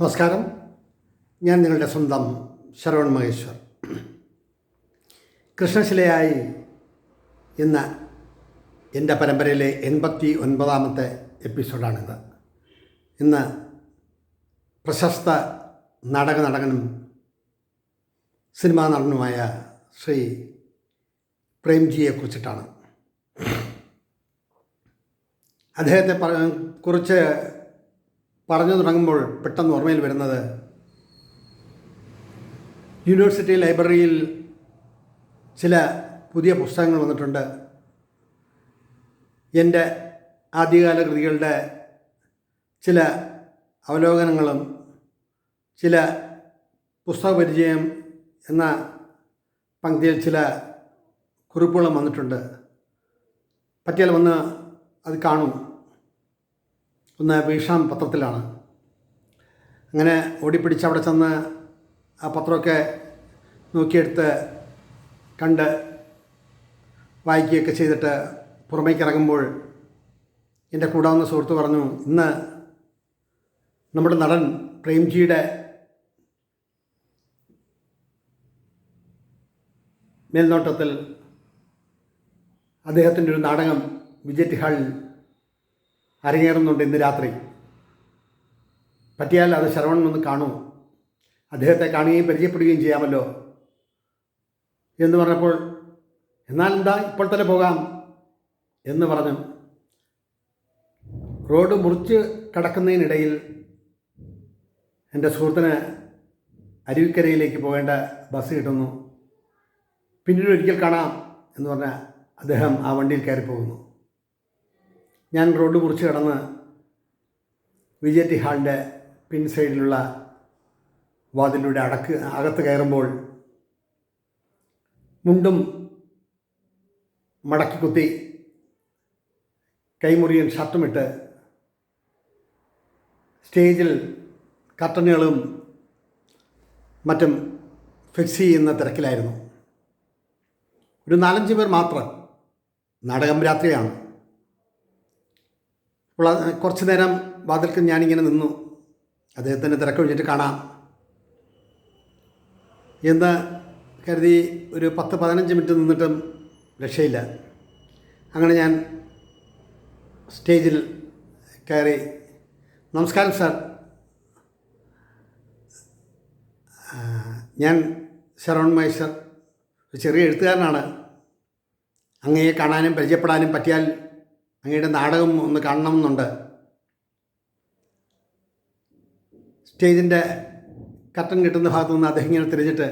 നമസ്കാരം. ഞാൻ നിങ്ങളുടെ സ്വന്തം ശരവൺ മഹേശ്വർ. കൃഷ്ണശിലയായി ഇന്ന് എന്റെ പരമ്പരയിലെ എൺപത്തി ഒൻപതാമത്തെ എപ്പിസോഡാണിത്. ഇന്ന് പ്രശസ്ത നാടക നടകനും സിനിമാ നടനുമായ ശ്രീ പ്രേംജിയെ കുറിച്ചിട്ടാണ് അദ്ദേഹത്തെ കുറിച്ച് പറഞ്ഞു തുടങ്ങുമ്പോൾ പെട്ടെന്ന് ഓർമ്മയിൽ വരുന്നത് യൂണിവേഴ്സിറ്റി ലൈബ്രറിയിൽ ചില പുതിയ പുസ്തകങ്ങൾ വന്നിട്ടുണ്ട്. എന്റെ ആദ്യകാല കൃതികളുടെ ചില അവലോകനങ്ങളും ചില പുസ്തകപരിചയം എന്ന പങ്ക്തിയിൽ ചില കുറിപ്പുകളും വന്നിട്ടുണ്ട്. പറ്റിയാൽ വന്ന് അത് കാണൂ. ഒന്ന് വീഷാം പത്രത്തിലാണ്. അങ്ങനെ ഓടിപ്പിടിച്ച് അവിടെ ചെന്ന് ആ പത്രമൊക്കെ നോക്കിയെടുത്ത് കണ്ട് വായിക്കുകയൊക്കെ ചെയ്തിട്ട് പുറമേക്ക് ഇറങ്ങുമ്പോൾ എന്റെ കൂടാവുന്ന സുഹൃത്ത് പറഞ്ഞു ഇന്ന് നമ്മുടെ നടൻ പ്രേംജിയുടെ മേൽനോട്ടത്തിൽ അദ്ദേഹത്തിന്റെ ഒരു നാടകം വിജയ് ഹാളിൽ അരങ്ങേറുന്നുണ്ട് ഇന്ന് രാത്രി. പറ്റിയാൽ അത് ശരവണൻ ഒന്ന് കാണൂ അദ്ദേഹത്തെ കാണുകയും പരിചയപ്പെടുകയും ചെയ്യാമല്ലോ. എന്ന് പറഞ്ഞപ്പോൾ എന്നാൽ എന്താ ഇപ്പോൾ തന്നെ പോകാം? എന്ന് പറഞ്ഞു. റോഡ് മുറിച്ച് കടക്കുന്നതിനിടയിൽ എന്റെ സുഹൃത്തിന് അരുവിക്കരയിലേക്ക് പോകേണ്ട ബസ് കിട്ടുന്നു. പിന്നീട് ഒരിക്കൽ കാണാം എന്ന് പറഞ്ഞാൽ അദ്ദേഹം ആ വണ്ടിയിൽ കയറി പോകുന്നു ഞാൻ റോഡ് കുറിച്ച് കടന്ന് വിജയ് ടി ഹാളിന്റെ പിൻ സൈഡിലുള്ള വാതിലൂടെ അടക്ക് അകത്ത് കയറുമ്പോൾ മുണ്ടും മടക്കി കുത്തി കൈമുറിയൻ ഷർട്ടുമിട്ട് സ്റ്റേജിൽ കർട്ടനുകളും മറ്റും ഫിക്സ് ചെയ്യുന്ന തിരക്കിലായിരുന്നു. ഒരു നാലഞ്ച് പേർ മാത്രം നാടകം രാത്രിയാണ്. അത് കുറച്ച് നേരം വാതിൽക്ക് ഞാനിങ്ങനെ നിന്നു. അദ്ദേഹത്തിന്റെ തിരക്കൊഴിഞ്ഞിട്ട് കാണാം. എന്ന് കരുതി ഒരു പത്ത് പതിനഞ്ച് മിനിറ്റ് നിന്നിട്ടും രക്ഷയില്ല. അങ്ങനെ ഞാൻ സ്റ്റേജിൽ കയറി നമസ്കാരം സാർ. ഞാൻ ശരവൺ മഹേശ്വർ ഒരു ചെറിയ എഴുത്തുകാരനാണ്. അങ്ങയെ കാണാനും പരിചയപ്പെടാനും പറ്റിയാൽ അങ്ങയുടെ നാടകം ഒന്ന് കാണണം എന്നുണ്ട് സ്റ്റേജിന്റെ കട്ടൻ കിട്ടുന്ന ഭാഗത്തു നിന്ന് അദ്ദേഹം ഇങ്ങനെ തിരിഞ്ഞിട്ട്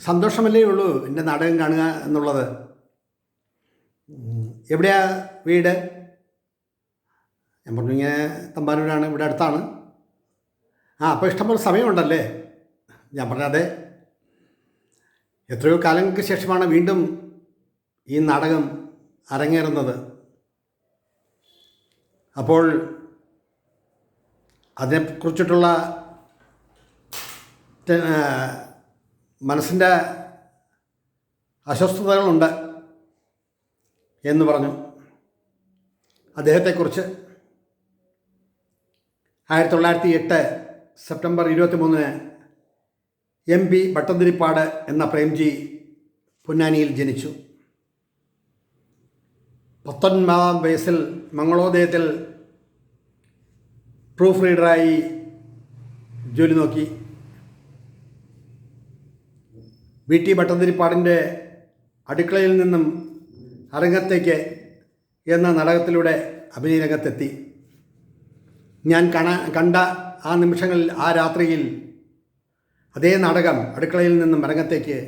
സന്തോഷമല്ലേ ഉള്ളൂ എന്റെ നാടകം കാണുക എന്നുള്ളത്? എവിടെയാ വീട്? ഞാൻ പറഞ്ഞു ഇങ്ങനെ തമ്പാനൂരാണ് ഇവിടെ അടുത്താണ്. ആ അപ്പോൾ ഇഷ്ടംപോലെ സമയമുണ്ടല്ലേ? ഞാൻ പറഞ്ഞു അതെ. എത്രയോ കാലങ്ങൾക്ക് ശേഷമാണ് വീണ്ടും ഈ നാടകം അരങ്ങേറുന്നത്. അപ്പോൾ അതിനെക്കുറിച്ചിട്ടുള്ള മനസ്സിന്റെ അസ്വസ്ഥതകളുണ്ട് എന്ന് പറഞ്ഞു. അദ്ദേഹത്തെക്കുറിച്ച് ആയിരത്തി തൊള്ളായിരത്തി എട്ട് സെപ്റ്റംബർ ഇരുപത്തി മൂന്നിന് എം പി ഭട്ടതിരിപ്പാട് എന്ന പ്രേംജി പൊന്നാനിയിൽ ജനിച്ചു. പത്തൊൻപതാം വയസ്സിൽ മംഗളോദയത്തിൽ പ്രൂഫ് റീഡറായി ജോലി നോക്കി. വി ടി ഭട്ടതിരിപ്പാടിന്റെ അടുക്കളയിൽ നിന്നും അരങ്ങത്തേക്ക് എന്ന നാടകത്തിലൂടെ അഭിനയ രംഗത്തെത്തി ഞാൻ കാണാ കണ്ട ആ നിമിഷങ്ങളിൽ ആ രാത്രിയിൽ അതേ നാടകം അടുക്കളയിൽ നിന്നും അരങ്ങത്തേക്ക്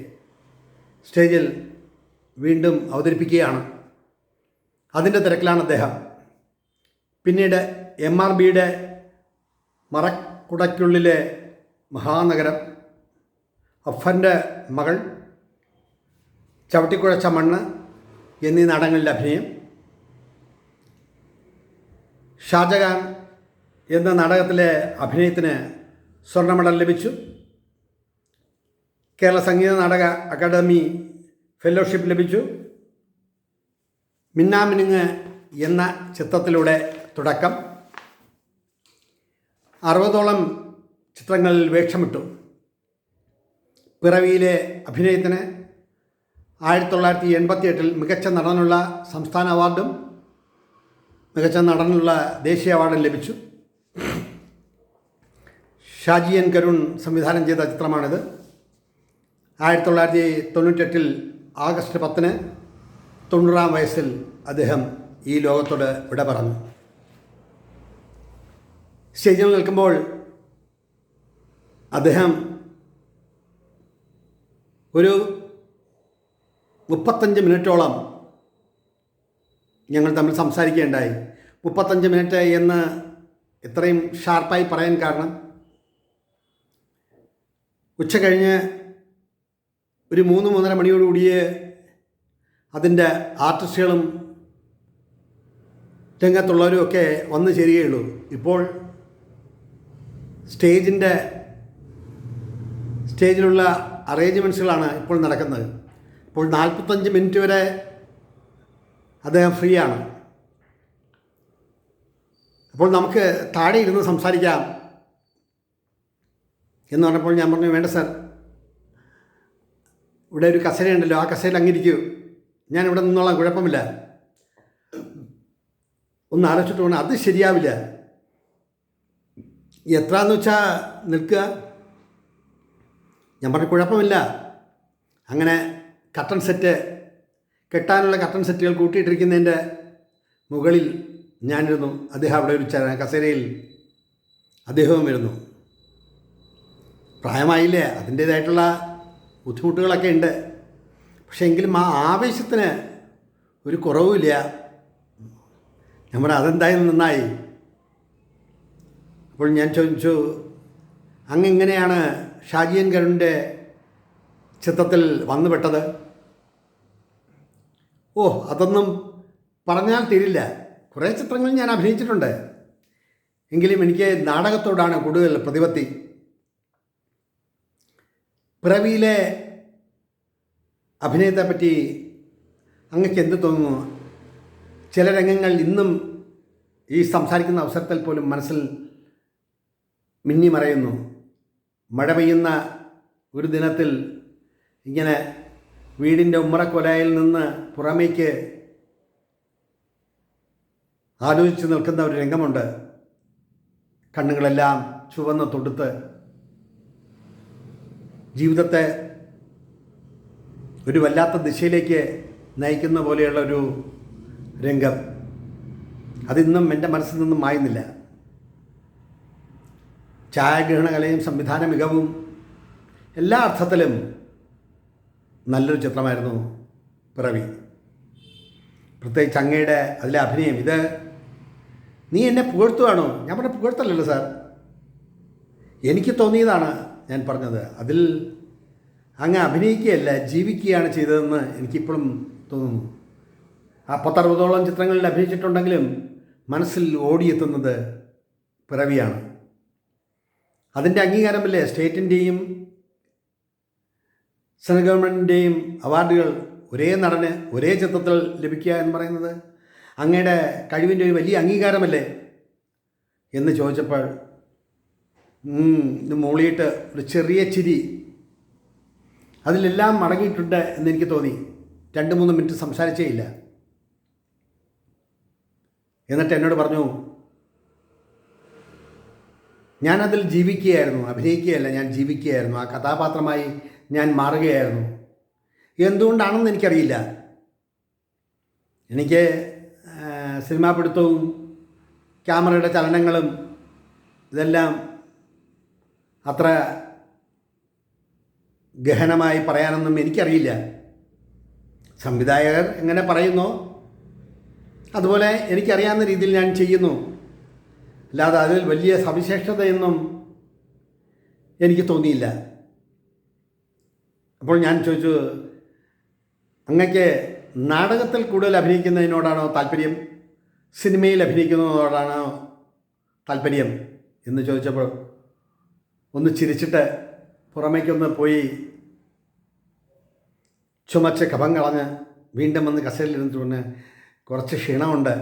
സ്റ്റേജിൽ വീണ്ടും അവതരിപ്പിക്കുകയാണ്. അതിന്റെ അദ്ദേഹം. പിന്നീട് എം ആർ ബിയുടെ മറക്കുടയ്ക്കുള്ളിലെ മഹാനഗരം അഫന്റെ മകൾ ചവിട്ടിക്കുഴച്ച മണ്ണ് എന്നീ നാടകങ്ങളിലെ അഭിനയം. ഷാജഹാൻ എന്ന നാടകത്തിലെ അഭിനയത്തിന് സ്വർണ മെഡൽ ലഭിച്ചു. കേരള സംഗീത നാടക അക്കാദമി ഫെലോഷിപ്പ് ലഭിച്ചു. മിന്നാമിനുങ്ങ് എന്ന ചിത്രത്തിലൂടെ തുടക്കം. അറുപതോളം ചിത്രങ്ങളിൽ വേഷമിട്ടു. പിറവിയിലെ അഭിനയത്തിന് ആയിരത്തി തൊള്ളായിരത്തി എൺപത്തി എട്ടിൽ മികച്ച നടനുള്ള സംസ്ഥാന അവാർഡും മികച്ച നടനുള്ള ദേശീയ അവാർഡും ലഭിച്ചു. ഷാജി എൻ കരുൺ സംവിധാനം ചെയ്ത ചിത്രമാണിത്. ആയിരത്തി തൊള്ളായിരത്തി തൊണ്ണൂറ്റെട്ടിൽ ആഗസ്റ്റ് പത്തിന് തൊണ്ണൂറാം വയസ്സിൽ അദ്ദേഹം ഈ ലോകത്തോട് വിട പറഞ്ഞു. സ്റ്റേജിൽ നിൽക്കുമ്പോൾ അദ്ദേഹം ഒരു മുപ്പത്തഞ്ച് മിനിറ്റോളം ഞങ്ങൾ തമ്മിൽ സംസാരിക്കുകയുണ്ടായി. മുപ്പത്തഞ്ച് മിനിറ്റ് എന്ന് ഇത്രയും ഷാർപ്പായി പറയാൻ കാരണം ഉച്ച കഴിഞ്ഞ് ഒരു മൂന്ന് മൂന്നര മണിയോടുകൂടിയേ അതിന്റെ ആർട്ടിസ്റ്റുകളും രംഗത്തുള്ളവരും ഒക്കെ വന്നു ചേരുകയുള്ളൂ. ഇപ്പോൾ സ്റ്റേജിന്റെ സ്റ്റേജിലുള്ള അറേഞ്ച്മെന്റ്സുകളാണ് ഇപ്പോൾ നടക്കുന്നത്. ഇപ്പോൾ നാൽപ്പത്തഞ്ച് മിനിറ്റ് വരെ അദ്ദേഹം ഫ്രീ ആണ് അപ്പോൾ നമുക്ക് താഴെ ഇരുന്ന് സംസാരിക്കാം എന്ന് പറഞ്ഞപ്പോൾ ഞാൻ പറഞ്ഞു വേണ്ട സർ ഇവിടെ ഒരു കസേരയുണ്ടല്ലോ ആ കസേര അങ്ങിരിക്കൂ ഞാൻ ഇവിടെ നിന്നോളാം കുഴപ്പമില്ല. ഒന്ന് ആലോചിച്ചിട്ട് വേണം അത് ശരിയാവില്ല. എത്രയെന്ന് വെച്ചാൽ നിൽക്കുക. ഞാൻ പറഞ്ഞു കുഴപ്പമില്ല. അങ്ങനെ കട്ടൺ സെറ്റ് കെട്ടാനുള്ള കട്ടൺ സെറ്റുകൾ കൂട്ടിയിട്ടിരിക്കുന്നതിന്റെ മുകളിൽ ഞാനിരുന്നു. അദ്ദേഹം അവിടെ ഒരു ചര കസേരയിൽ അദ്ദേഹവും ഇരുന്നു പ്രായമായില്ലേ? അതിന്റേതായിട്ടുള്ള ബുദ്ധിമുട്ടുകളൊക്കെ ഉണ്ട്. പക്ഷേ എങ്കിലും ആ ആവേശത്തിന് ഒരു കുറവുമില്ല. നമ്മുടെ അതെന്തായാലും നന്നായി. അപ്പോൾ ഞാൻ ചോദിച്ചു അങ്ങ് എങ്ങനെയാണ് ഷാജിയൻ കരുണിന്റെ ചിത്രത്തിൽ വന്നുപെട്ടത്? ഓ അതൊന്നും പറഞ്ഞാൽ തീരില്ല. കുറേ ചിത്രങ്ങൾ ഞാൻ അഭിനയിച്ചിട്ടുണ്ട്. എങ്കിലും എനിക്ക് നാടകത്തോടാണ് കൂടുതൽ പ്രതിപത്തി. പിറവിയിലെ അഭിനയത്തെപ്പറ്റി അങ്ങക്ക് എന്ത് തോന്നുന്നു? ചില രംഗങ്ങൾ ഇന്നും ഈ സംസാരിക്കുന്ന അവസരത്തിൽ പോലും മനസ്സിൽ മിന്നി മറയുന്നു. മഴ പെയ്യുന്ന ഒരു ദിനത്തിൽ ഇങ്ങനെ വീടിന്റെ ഉമ്മറക്കൊലയിൽ നിന്ന് പുറമേക്ക് ആലോചിച്ച് നിൽക്കുന്ന ഒരു രംഗമുണ്ട്. കണ്ണുകളെല്ലാം ചുവന്ന് തൊടുത്ത് ജീവിതത്തെ ഒരു വല്ലാത്ത ദിശയിലേക്ക് നയിക്കുന്ന പോലെയുള്ള ഒരു രംഗം. അതിന്നും എന്റെ മനസ്സിൽ നിന്നും മായുന്നില്ല. ഛായാഗ്രഹണകലയും സംവിധാന മികവും എല്ലാ അർത്ഥത്തിലും നല്ലൊരു ചിത്രമായിരുന്നു പിറവി പ്രത്യേകിച്ച് അങ്ങയുടെ അതിലെ അഭിനയം. ഇത് നീ എന്നെ പുകഴ്ത്തുവാണോ? ഞാൻ പറഞ്ഞ പുകഴ്ത്തല്ലല്ലോ സാർ. എനിക്ക് തോന്നിയതാണ് ഞാൻ പറഞ്ഞത്. അതിൽ അങ്ങ് അഭിനയിക്കുകയല്ല ജീവിക്കുകയാണ് ചെയ്തതെന്ന് എനിക്കിപ്പോഴും തോന്നുന്നു. ആ പത്തറുപതോളം ചിത്രങ്ങളിൽ അഭിനയിച്ചിട്ടുണ്ടെങ്കിലും മനസ്സിൽ ഓടിയെത്തുന്നത് പിറവിയാണ്. അതിന്റെ അംഗീകാരമല്ലേ? സ്റ്റേറ്റിന്റെയും സെൻട്രൽ ഗവൺമെന്റിന്റെയും അവാർഡുകൾ ഒരേ നടന് ഒരേ ചിത്രത്തിൽ ലഭിക്കുക എന്ന് പറയുന്നത് അങ്ങയുടെ കഴിവിന്റെ ഒരു വലിയ അംഗീകാരമല്ലേ? എന്ന് ചോദിച്ചപ്പോൾ മൂളിയിട്ട് ഒരു ചെറിയ ചിരി അതിലെല്ലാം മടങ്ങിയിട്ടുണ്ട് എന്നെനിക്ക് തോന്നി. രണ്ട് മൂന്ന് മിനിറ്റ് സംസാരിച്ചേ ഇല്ല. എന്നിട്ട് എന്നോട് പറഞ്ഞു ഞാനതിൽ ജീവിക്കുകയായിരുന്നു അഭിനയിക്കുകയല്ല ഞാൻ ജീവിക്കുകയായിരുന്നു. ആ കഥാപാത്രമായി ഞാൻ മാറുകയായിരുന്നു. എന്തുകൊണ്ടാണെന്ന് എനിക്കറിയില്ല. എനിക്ക് സിനിമാ പിടുത്തവും ക്യാമറയുടെ ചലനങ്ങളും ഇതെല്ലാം അത്ര ഗഹനമായി പറയാനൊന്നും എനിക്കറിയില്ല. സംവിധായകർ എങ്ങനെ പറയുന്നു അതുപോലെ എനിക്കറിയാവുന്ന രീതിയിൽ ഞാൻ ചെയ്യുന്നു. അല്ലാതെ അതിൽ വലിയ സവിശേഷതയൊന്നും എനിക്ക് തോന്നിയില്ല. അപ്പോൾ ഞാൻ ചോദിച്ചു അങ്ങക്ക് നാടകത്തിൽ കൂടുതൽ അഭിനയിക്കുന്നതിനോടാണോ താല്പര്യം? സിനിമയിൽ അഭിനയിക്കുന്നതിനോടാണോ താല്പര്യം? എന്ന് ചോദിച്ചപ്പോൾ ഒന്ന് ചിരിച്ചിട്ട് പുറമേക്കൊന്ന് പോയി ചുമച്ച് കഫം കളഞ്ഞ് വീണ്ടും വന്ന് കസേരയിലിരുന്നിട്ട് കുറച്ച് ക്ഷീണമുണ്ട്.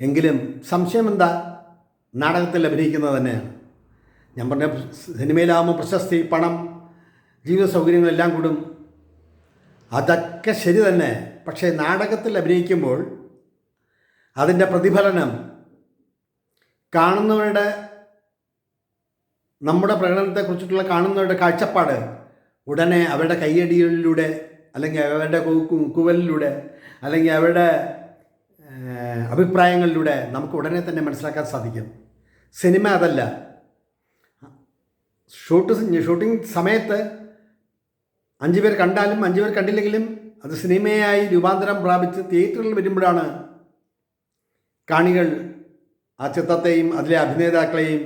എങ്കിലും സംശയം എന്താ? നാടകത്തിൽ അഭിനയിക്കുന്നത് തന്നെയാണ്. ഞാൻ പറഞ്ഞ സിനിമയിലാകുമ്പോൾ പ്രശസ്തി പണം ജീവിത സൗകര്യങ്ങളെല്ലാം കൂടും. അതൊക്കെ ശരി തന്നെ. പക്ഷേ നാടകത്തിൽ അഭിനയിക്കുമ്പോൾ അതിന്റെ പ്രതിഫലനം കാണുന്നവരുടെ നമ്മുടെ പ്രകടനത്തെക്കുറിച്ചിട്ടുള്ള കാണുന്നവരുടെ കാഴ്ചപ്പാട് ഉടനെ അവരുടെ കയ്യടികളിലൂടെ അല്ലെങ്കിൽ അവരുടെ കുവലിലൂടെ അല്ലെങ്കിൽ അവരുടെ അഭിപ്രായങ്ങളിലൂടെ നമുക്ക് ഉടനെ തന്നെ മനസ്സിലാക്കാൻ സാധിക്കും. സിനിമ അതല്ല. ഷൂട്ട് ഷൂട്ടിംഗ് സമയത്ത് അഞ്ചു പേർ കണ്ടാലും അഞ്ചു പേർ കണ്ടില്ലെങ്കിലും അത് സിനിമയായി രൂപാന്തരം പ്രാപിച്ച് തിയേറ്ററിൽ വരുമ്പോഴാണ് കാണികൾ ആ ചിത്രത്തെയും അതിലെ അഭിനേതാക്കളെയും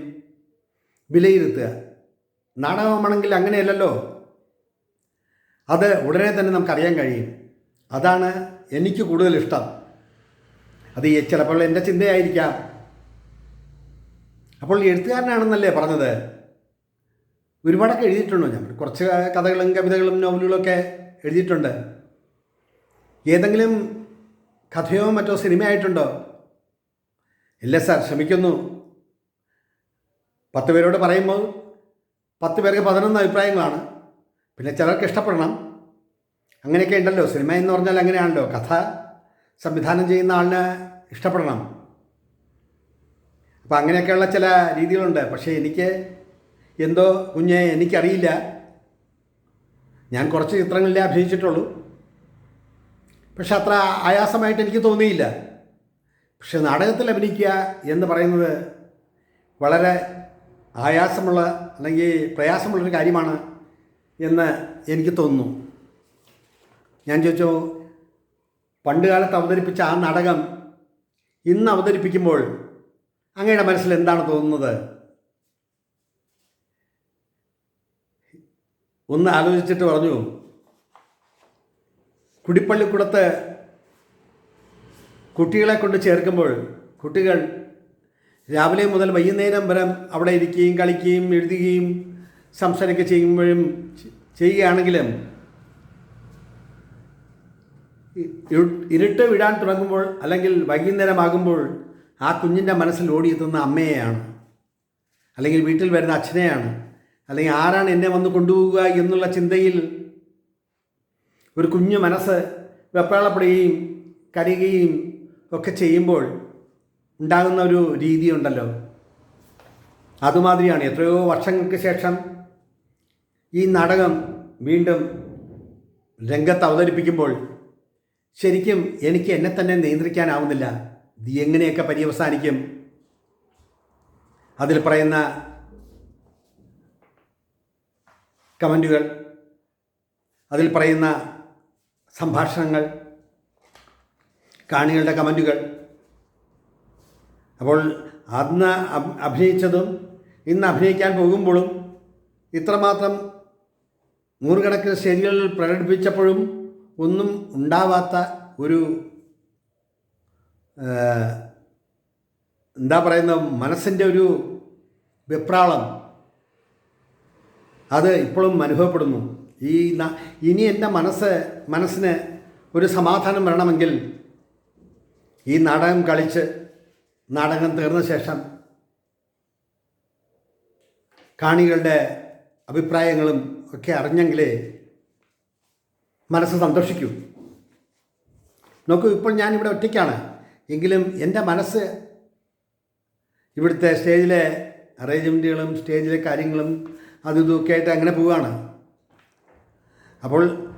വിലയിരുത്തുക. നാടകമാണെങ്കിൽ അങ്ങനെയല്ലല്ലോ. അത് ഉടനെ തന്നെ നമുക്കറിയാൻ കഴിയും. അതാണ് എനിക്ക് കൂടുതൽ ഇഷ്ടം. അത് ചിലപ്പോൾ എന്റെ ചിന്തയായിരിക്കാം. അപ്പോൾ എഴുത്തുകാരനാണെന്നല്ലേ പറഞ്ഞത്? ഒരുപാടൊക്കെ എഴുതിയിട്ടുണ്ടോ? ഞാൻ കുറച്ച് കഥകളും കവിതകളും നോവലുകളൊക്കെ എഴുതിയിട്ടുണ്ട്. ഏതെങ്കിലും കഥയോ മറ്റോ സിനിമയായിട്ടുണ്ടോ? ഇല്ല സാർ ക്ഷമിക്കുന്നു. പത്ത് പേരോട് പറയുമ്പോൾ പത്ത് പേർക്ക് പതിനൊന്ന് അഭിപ്രായങ്ങളാണ്. പിന്നെ ചിലർക്ക് ഇഷ്ടപ്പെടണം. അങ്ങനെയൊക്കെ ഉണ്ടല്ലോ. സിനിമ എന്ന് പറഞ്ഞാൽ അങ്ങനെയാണല്ലോ. കഥ സംവിധാനം ചെയ്യുന്ന ആളിന് ഇഷ്ടപ്പെടണം. അപ്പോൾ അങ്ങനെയൊക്കെയുള്ള ചില രീതികളുണ്ട്. പക്ഷേ എനിക്ക് എന്തോ കുഞ്ഞെ എനിക്കറിയില്ല. ഞാൻ കുറച്ച് ചിത്രങ്ങളിലേ അഭിനയിച്ചിട്ടുള്ളൂ. പക്ഷെ അത്ര ആയാസമായിട്ട് എനിക്ക് തോന്നിയില്ല. പക്ഷെ നാടകത്തിൽ അഭിനയിക്കുക എന്ന് പറയുന്നത് വളരെ ആയാസമുള്ള അല്ലെങ്കിൽ പ്രയാസമുള്ളൊരു കാര്യമാണ് എന്ന് എനിക്ക് തോന്നുന്നു. ഞാൻ ചോദിച്ചു പണ്ടുകാലത്ത് അവതരിപ്പിച്ച ആ നാടകം ഇന്ന് അവതരിപ്പിക്കുമ്പോൾ അങ്ങയുടെ മനസ്സിൽ എന്താണ് തോന്നുന്നത്? ഒന്ന് ആലോചിച്ചിട്ട് പറഞ്ഞു. കുടിപ്പള്ളിക്കുടത്ത് കുട്ടികളെ കൊണ്ട് ചേർക്കുമ്പോൾ കുട്ടികൾ രാവിലെ മുതൽ വൈകുന്നേരം വരെ അവിടെ ഇരിക്കുകയും കളിക്കുകയും എഴുതുകയും സംസാരിക്കുകയും ചെയ്യുമ്പോഴും ചെയ്യുകയാണെങ്കിലും ഇരു- ഇരുട്ട് വിടാൻ തുടങ്ങുമ്പോൾ അല്ലെങ്കിൽ വൈകുന്നേരമാകുമ്പോൾ ആ കുഞ്ഞിന്റെ മനസ്സിൽ ഓടിയെത്തുന്ന അമ്മയെയാണ്. അല്ലെങ്കിൽ വീട്ടിൽ വരുന്ന അച്ഛനെയാണ്. അല്ലെങ്കിൽ ആരാണ് എന്നെ വന്ന് കൊണ്ടുപോകുക എന്നുള്ള ചിന്തയിൽ ഒരു കുഞ്ഞു മനസ്സ് വെപ്രാളപ്പെടുകയും കരയുകയും ഒക്കെ ചെയ്യുമ്പോൾ ഉണ്ടാകുന്ന ഒരു രീതിയുണ്ടല്ലോ. അതുമാതിരിയാണ് എത്രയോ വർഷങ്ങൾക്ക് ശേഷം ഈ നാടകം വീണ്ടും രംഗത്ത് അവതരിപ്പിക്കുമ്പോൾ ശരിക്കും എനിക്ക് എന്നെ തന്നെ നിയന്ത്രിക്കാനാവുന്നില്ല. എങ്ങനെയൊക്കെ പര്യവസാനിക്കും? അതിൽ പറയുന്ന കമന്റുകൾ അതിൽ പറയുന്ന സംഭാഷണങ്ങൾ കാണികളുടെ കമന്റുകൾ അപ്പോൾ അന്ന് അഭ്- അഭിനയിച്ചതും ഇന്ന് അഭിനയിക്കാൻ പോകുമ്പോഴും ഇത്രമാത്രം നൂറുകണക്കിന് സ്റ്റേജുകളിൽ പ്രകടിപ്പിച്ചപ്പോഴും ഒന്നും ഉണ്ടാവാത്ത ഒരു എന്താ പറയുന്ന മനസ്സിന്റെ ഒരു വിപ്രാളം അത് ഇപ്പോഴും അനുഭവപ്പെടുന്നു. ഈ ഇനി എന്റെ മനസ്സ് മനസ്സിന് ഒരു സമാധാനം വരണമെങ്കിൽ ഈ നാടകം കളിച്ച് നാടകം തീർന്ന ശേഷം കാണികളുടെ അഭിപ്രായങ്ങളും ഒക്കെ അറിഞ്ഞെങ്കിലേ മനസ്സ് സന്തോഷിക്കൂ. നോക്കൂ ഇപ്പോൾ ഞാനിവിടെ ഒറ്റയ്ക്കാണ്. എങ്കിലും എന്റെ മനസ്സ് ഇവിടുത്തെ സ്റ്റേജിലെ അറേഞ്ച്മെന്റുകളും സ്റ്റേജിലെ കാര്യങ്ങളും അതും ഇതൊക്കെ ആയിട്ട് അങ്ങനെ പോവുകയാണ്. അപ്പോൾ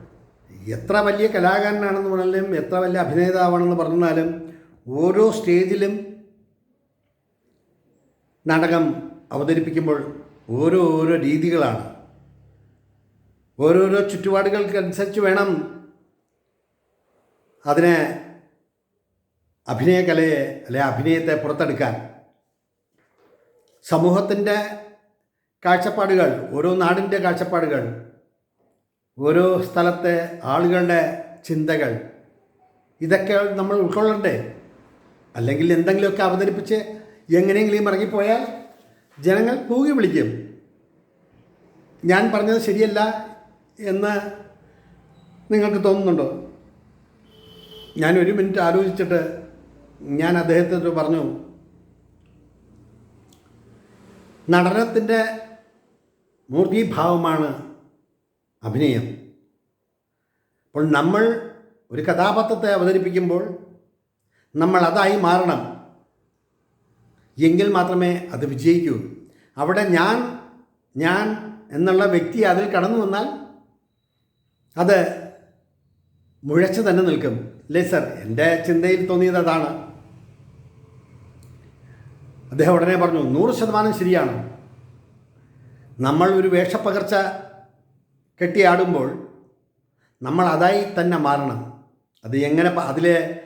എത്ര വലിയ കലാകാരനാണെന്ന് പറഞ്ഞാലും എത്ര വലിയ അഭിനേതാവാണെന്ന് പറഞ്ഞാലും ഓരോ സ്റ്റേജിലും നാടകം അവതരിപ്പിക്കുമ്പോൾ ഓരോ ഓരോ രീതികളാണ്. ഓരോരോ ചുറ്റുപാടുകൾക്കനുസരിച്ച് വേണം അതിനെ അഭിനയകലയെ അല്ലെ അഭിനയത്തെ പുറത്തെടുക്കാൻ. സമൂഹത്തിന്റെ കാഴ്ചപ്പാടുകൾ ഓരോ നാടിന്റെ കാഴ്ചപ്പാടുകൾ ഓരോ സ്ഥലത്തെ ആളുകളുടെ ചിന്തകൾ ഇതൊക്കെ നമ്മൾ ഉൾക്കൊള്ളണ്ടേ? അല്ലെങ്കിൽ എന്തെങ്കിലുമൊക്കെ അവതരിപ്പിച്ച് എങ്ങനെയെങ്കിലും ഇറങ്ങിപ്പോയാൽ ജനങ്ങൾ കൂകി വിളിക്കും. ഞാൻ പറഞ്ഞത് ശരിയല്ല എന്ന് നിങ്ങൾക്ക് തോന്നുന്നുണ്ടോ? ഞാൻ ഒരു മിനിറ്റ് ആലോചിച്ചിട്ട് ഞാൻ അദ്ദേഹത്തോട് പറഞ്ഞു നടനത്തിന്റെ മൂർത്തിഭാവമാണ് അഭിനയം. അപ്പോൾ നമ്മൾ ഒരു കഥാപാത്രത്തെ അവതരിപ്പിക്കുമ്പോൾ നമ്മൾ അതായി മാറണം. എങ്കിൽ മാത്രമേ അത് വിജയിക്കൂ. അവിടെ ഞാൻ ഞാൻ എന്നുള്ള വ്യക്തി അതിൽ കടന്നു വന്നാൽ അത് മുഴച്ചു തന്നെ നിൽക്കും. അല്ലേ സർ? എന്റെ ചിന്തയിൽ തോന്നിയത് അതാണ്. അദ്ദേഹം ഉടനെ പറഞ്ഞു നൂറ് ശതമാനം ശരിയാണ്. നമ്മൾ ഒരു വേഷപ്പകർച്ച കെട്ടിയാടുമ്പോൾ നമ്മൾ അതായി തന്നെ മാറണം. അത് എങ്ങനെ അതിലെ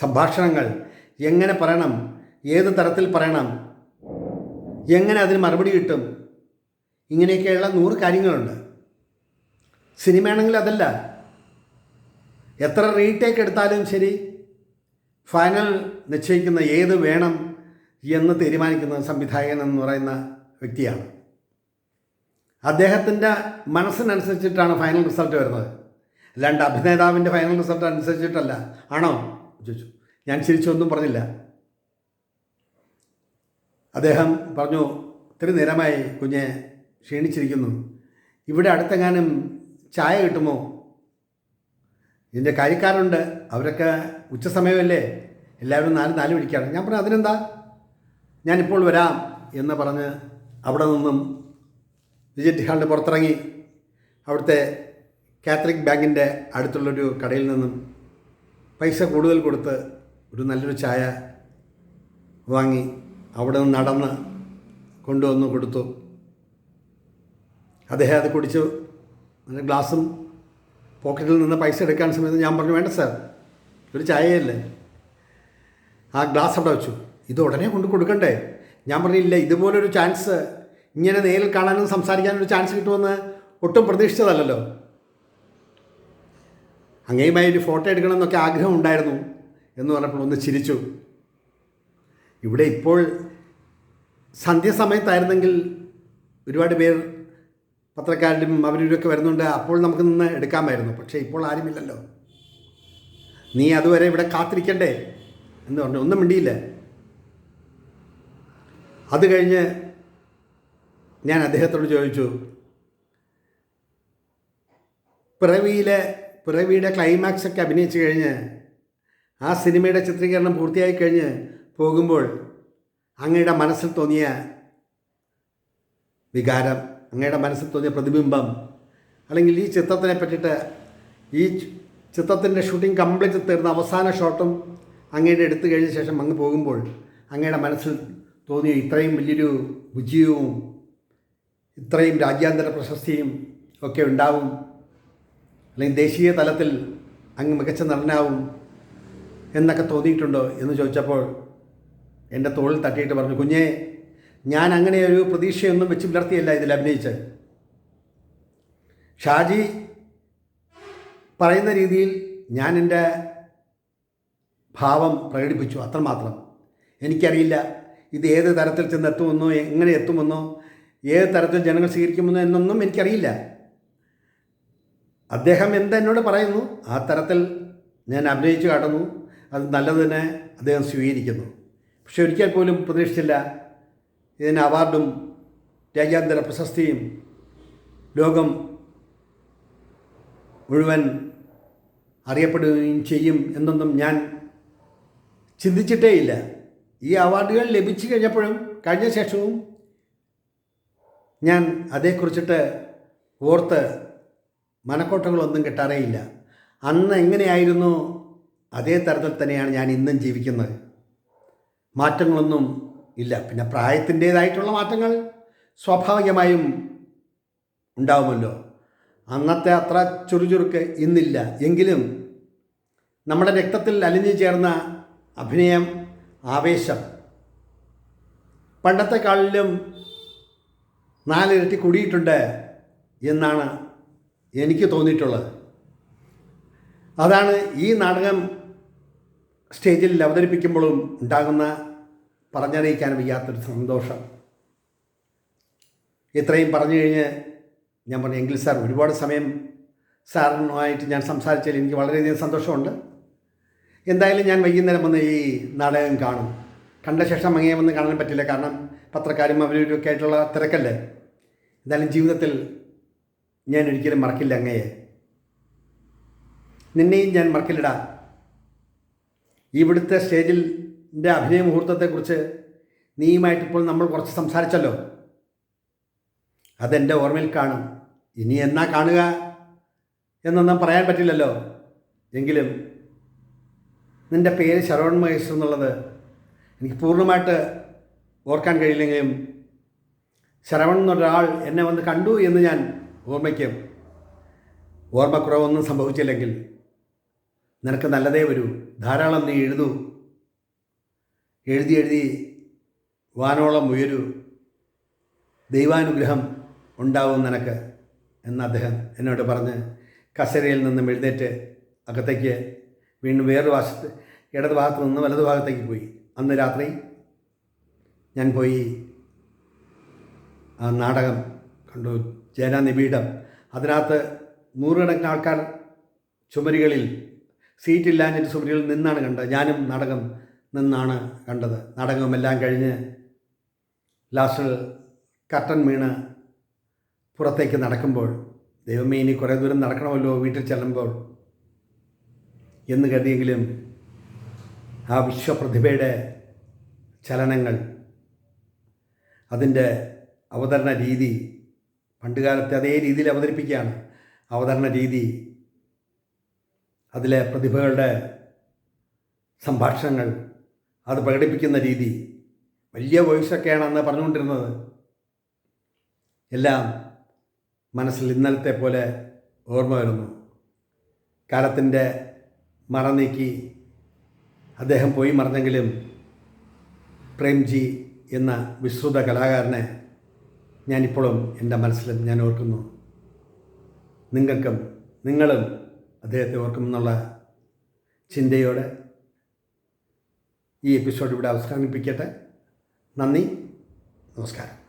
സംഭാഷണങ്ങൾ എങ്ങനെ പറയണം? ഏത് തരത്തിൽ പറയണം? എങ്ങനെ അതിന് മറുപടി കിട്ടും? ഇങ്ങനെയൊക്കെയുള്ള നൂറ് കാര്യങ്ങളുണ്ട്. സിനിമയാണെങ്കിൽ അതല്ല. എത്ര റീടേക്ക് എടുത്താലും ശരി ഫൈനൽ നിശ്ചയിക്കുന്ന ഏത് വേണം എന്ന് തീരുമാനിക്കുന്ന സംവിധായകൻ എന്ന് പറയുന്ന വ്യക്തിയാണ്. അദ്ദേഹത്തിന്റെ മനസ്സിനനുസരിച്ചിട്ടാണ് ഫൈനൽ റിസൾട്ട് വരുന്നത്. അല്ലാണ്ട് അഭിനേതാവിന്റെ ഫൈനൽ റിസൾട്ട് അനുസരിച്ചിട്ടല്ല. ആണോ? ചോദിച്ചു. ഞാൻ ചിരിച്ചൊന്നും പറഞ്ഞില്ല. അദ്ദേഹം പറഞ്ഞു ഇത്ര നേരമായി കുഞ്ഞെ ക്ഷീണിച്ചിരിക്കുന്നു. ഇവിടെ അടുത്തെങ്ങാനും ചായ കിട്ടുമോ? എന്റെ കാര്യക്കാരുണ്ട്. അവരൊക്കെ ഉച്ച സമയമല്ലേ എല്ലാവരും നാല് നാല് മണിക്കാണ്. ഞാൻ പറഞ്ഞു അതിനെന്താ? ഞാനിപ്പോൾ വരാം എന്ന് പറഞ്ഞ് അവിടെ നിന്നും വിജിറ്റ് ഹാളിന്റെ പുറത്തിറങ്ങി. അവിടുത്തെ കാത്തലിക് ബാങ്കിന്റെ അടുത്തുള്ളൊരു കടയിൽ നിന്നും പൈസ കൂടുതൽ കൊടുത്ത് ഒരു നല്ലൊരു ചായ വാങ്ങി അവിടെ നിന്ന് നടന്ന് കൊണ്ടുവന്ന് കൊടുത്തു. അദ്ദേഹം അത് കുടിച്ച്. ഗ്ലാസും പോക്കറ്റിൽ നിന്ന് പൈസ എടുക്കാൻ സമയത്ത് ഞാൻ പറഞ്ഞു വേണ്ട സാർ ഒരു ചായയല്ലേ. ആ ഗ്ലാസ് അവിടെ വെച്ചു. ഇത് ഉടനെ കൊണ്ട് കൊടുക്കണ്ടേ? ഞാൻ പറഞ്ഞില്ല ഇതുപോലൊരു ചാൻസ് ഇങ്ങനെ നേരിൽ കാണാനും സംസാരിക്കാനും ഒരു ചാൻസ് കിട്ടുമെന്ന് ഒട്ടും പ്രതീക്ഷിച്ചതല്ലല്ലോ. അങ്ങേയുമായി ഒരു ഫോട്ടോ എടുക്കണമെന്നൊക്കെ ആഗ്രഹം ഉണ്ടായിരുന്നു. എന്ന് പറഞ്ഞപ്പോൾ ഒന്ന് ചിരിച്ചു. ഇവിടെ ഇപ്പോൾ സന്ധ്യാസമയത്തായിരുന്നെങ്കിൽ ഒരുപാട് പേർ പത്രക്കാരും അവരൊക്കെ വരുന്നുണ്ട്. അപ്പോൾ നമുക്ക് നിന്ന് എടുക്കാമായിരുന്നു. പക്ഷേ ഇപ്പോൾ ആരുമില്ലല്ലോ. നീ അതുവരെ ഇവിടെ കാത്തിരിക്കണ്ടേ എന്ന് പറഞ്ഞു. ഒന്നും മിണ്ടിയില്ല. അത് കഴിഞ്ഞ് ഞാൻ അദ്ദേഹത്തോട് ചോദിച്ചു പിറവിയിലെ പിറവിയുടെ ക്ലൈമാക്സൊക്കെ അഭിനയിച്ച് കഴിഞ്ഞ് ആ സിനിമയുടെ ചിത്രീകരണം പൂർത്തിയായി കഴിഞ്ഞ് പോകുമ്പോൾ അങ്ങയുടെ മനസ്സിൽ തോന്നിയ വികാരം അങ്ങയുടെ മനസ്സിൽ തോന്നിയ പ്രതിബിംബം അല്ലെങ്കിൽ ഈ ചിത്രത്തിനെ പറ്റിയിട്ട് ഈ ചിത്രത്തിന്റെ ഷൂട്ടിംഗ് കംപ്ലീറ്റ് തീർന്ന അവസാന ഷോട്ടും അങ്ങയുടെ എടുത്തു കഴിഞ്ഞ ശേഷം അങ്ങ് പോകുമ്പോൾ അങ്ങയുടെ മനസ്സിൽ തോന്നിയ ഇത്രയും വലിയൊരു വിജയവും ഇത്രയും രാജ്യാന്തര പ്രശസ്തിയും ഒക്കെ ഉണ്ടാവും. അല്ലെങ്കിൽ ദേശീയ തലത്തിൽ അങ്ങ് മികച്ച നടനാവും. എന്നൊക്കെ തോന്നിയിട്ടുണ്ടോ എന്ന് ചോദിച്ചപ്പോൾ എന്റെ തോളിൽ തട്ടിയിട്ട് പറഞ്ഞു കുഞ്ഞേ ഞാൻ അങ്ങനെ ഒരു പ്രതീക്ഷയൊന്നും വെച്ച് പുലർത്തിയല്ല ഇതിൽ അഭിനയിച്ച്. ഷാജി പറയുന്ന രീതിയിൽ ഞാൻ എന്റെ ഭാവം പ്രകടിപ്പിച്ചു അത്രമാത്രം. എനിക്കറിയില്ല ഇത് ഏത് തരത്തിൽ ചെന്ന് എത്തുമെന്നോ എങ്ങനെ എത്തുമെന്നോ ഏത് തരത്തിൽ ജനങ്ങൾ സ്വീകരിക്കുമെന്നോ എന്നൊന്നും എനിക്കറിയില്ല. അദ്ദേഹം എന്തെന്നോട് പറയുന്നു ആ തരത്തിൽ ഞാൻ അഭിനയിച്ചു കാട്ടുന്നു അത് നല്ലതിനെ അദ്ദേഹം സ്വീകരിക്കുന്നു. പക്ഷെ ഒരിക്കൽ പോലും പ്രതീക്ഷിച്ചില്ല. ഇതിന് അവാർഡും രാജ്യാന്തര പ്രശസ്തിയും ലോകം മുഴുവൻ അറിയപ്പെടുകയും ചെയ്യും എന്നൊന്നും ഞാൻ ചിന്തിച്ചിട്ടേയില്ല. ഈ അവാർഡുകൾ ലഭിച്ചു കഴിഞ്ഞപ്പോഴും കഴിഞ്ഞ ശേഷവും ഞാൻ അതേക്കുറിച്ചിട്ട് ഓർത്ത് മനക്കോട്ടകളൊന്നും കിട്ടാറേയില്ല. അന്ന് എങ്ങനെയായിരുന്നു അതേ തരത്തിൽ തന്നെയാണ് ഞാൻ ഇന്നും ജീവിക്കുന്നത്. മാറ്റങ്ങളൊന്നും ഇല്ല. പിന്നെ പ്രായത്തിന്റേതായിട്ടുള്ള മാറ്റങ്ങൾ സ്വാഭാവികമായും ഉണ്ടാവുമല്ലോ. അന്നത്തെ അത്ര ചുറുചുറുക്ക് ഇന്നില്ല. എങ്കിലും നമ്മുടെ രക്തത്തിൽ അലിഞ്ഞു ചേർന്ന അഭിനയം ആവേശം പണ്ടത്തെ പണ്ടത്തെക്കാളിലും നാലിരട്ടി കൂടിയിട്ടുണ്ട് എന്നാണ് എനിക്ക് തോന്നിയിട്ടുള്ളത്. അതാണ് ഈ നാടകം സ്റ്റേജിൽ അവതരിപ്പിക്കുമ്പോഴും ഉണ്ടാകുന്ന പറഞ്ഞറിയിക്കാൻ വയ്യാത്തൊരു സന്തോഷം. ഇത്രയും പറഞ്ഞു കഴിഞ്ഞ് ഞാൻ പറഞ്ഞു എങ്കിൽ സാർ ഒരുപാട് സമയം സാറിനുമായിട്ട് ഞാൻ സംസാരിച്ചതിൽ എനിക്ക് വളരെയധികം സന്തോഷമുണ്ട്. എന്തായാലും ഞാൻ വൈകുന്നേരം വന്ന് ഈ നാടകം കാണും. കണ്ട ശേഷം അങ്ങനെ വന്ന് കാണാൻ പറ്റില്ല കാരണം പത്രക്കാരും അവരും ഒക്കെ ആയിട്ടുള്ള തിരക്കല്ലേ. എന്തായാലും ജീവിതത്തിൽ ഞാൻ ഒരിക്കലും മറക്കില്ല അങ്ങയെ. നിന്നെയും ഞാൻ മറക്കില്ലടാ. ഇവിടുത്തെ സ്റ്റേജിൽ എന്റെ അഭിനയ മുഹൂർത്തത്തെക്കുറിച്ച് നീയുമായിട്ട് ഇപ്പോൾ നമ്മൾ കുറച്ച് സംസാരിച്ചല്ലോ. അതെന്റെ ഓർമ്മയിൽ കാണും. ഇനി എന്നാ കാണുക എന്നൊന്നും പറയാൻ പറ്റില്ലല്ലോ. എങ്കിലും നിന്റെ പേര് ശരവൺ മഹേഷ് എന്നുള്ളത് എനിക്ക് പൂർണമായിട്ട് ഓർക്കാൻ കഴിയില്ലെങ്കിലും ശരവൺ എന്നൊരാൾ എന്നെ വന്ന് കണ്ടു എന്ന് ഞാൻ ഓർമ്മയ്ക്കും ഓർമ്മക്കുറവൊന്നും സംഭവിച്ചില്ലെങ്കിൽ. നിനക്ക് നല്ലതേ വരൂ. ധാരാളം നീ എഴുതൂ. എഴുതി എഴുതി വാനോളം ഉയരൂ. ദൈവാനുഗ്രഹം ഉണ്ടാവും നിനക്ക് എന്ന് അദ്ദേഹം എന്നോട് പറഞ്ഞ് കസേരയിൽ നിന്നും എഴുന്നേറ്റ് അകത്തേക്ക് വീണ്ടും വേറൊരു വശത്ത് ഇടത് ഭാഗത്ത് നിന്ന് വലത് ഭാഗത്തേക്ക് പോയി. അന്ന് രാത്രി ഞാൻ പോയി ആ നാടകം കണ്ടു. ജനനിബീഡം അതിനകത്ത് നൂറുകണക്കിന് ആൾക്കാർ ചുമരുകളിൽ സീറ്റില്ലാഞ്ഞിട്ട് സുബ്രിയിൽ നിന്നാണ് കണ്ടത്. ഞാനും നാടകം നിന്നാണ് കണ്ടത്. നാടകമെല്ലാം കഴിഞ്ഞ് ലാസ്റ്റ് കർട്ടൻ വീണ് പുറത്തേക്ക് നടക്കുമ്പോൾ ദൈവമേ ഇനി കുറേ ദൂരം നടക്കണമല്ലോ വീട്ടിൽ ചെല്ലുമ്പോൾ എന്ന് കരുതിയെങ്കിലും ആ വിശ്വപ്രതിഭയുടെ ചലനങ്ങൾ അതിന്റെ അവതരണ രീതി പണ്ടുകാലത്തെ അതേ രീതിയിൽ അവതരിപ്പിക്കുകയാണ്. അവതരണ രീതി അതിലെ പ്രതിഭകളുടെ സംഭാഷണങ്ങൾ അത് പ്രകടിപ്പിക്കുന്ന രീതി വലിയ വോയിസൊക്കെയാണ് അന്ന് പറഞ്ഞുകൊണ്ടിരുന്നത്. എല്ലാം മനസ്സിൽ ഇന്നലത്തെ പോലെ ഓർമ്മ വരുന്നു കാലത്തിന്റെ മറ നീക്കി അദ്ദേഹം പോയി മറഞ്ഞെങ്കിലും പ്രേംജി എന്ന വിശ്രുത കലാകാരനെ ഞാനിപ്പോഴും എന്റെ മനസ്സിലും ഞാൻ ഓർക്കുന്നു. നിങ്ങൾക്കും നിങ്ങളും അദ്ദേഹത്തെ ഓർക്കുമെന്നുള്ള ചിന്തയോടെ ഈ എപ്പിസോഡ് ഇവിടെ അവസാനിപ്പിക്കട്ടെ. നന്ദി. നമസ്കാരം.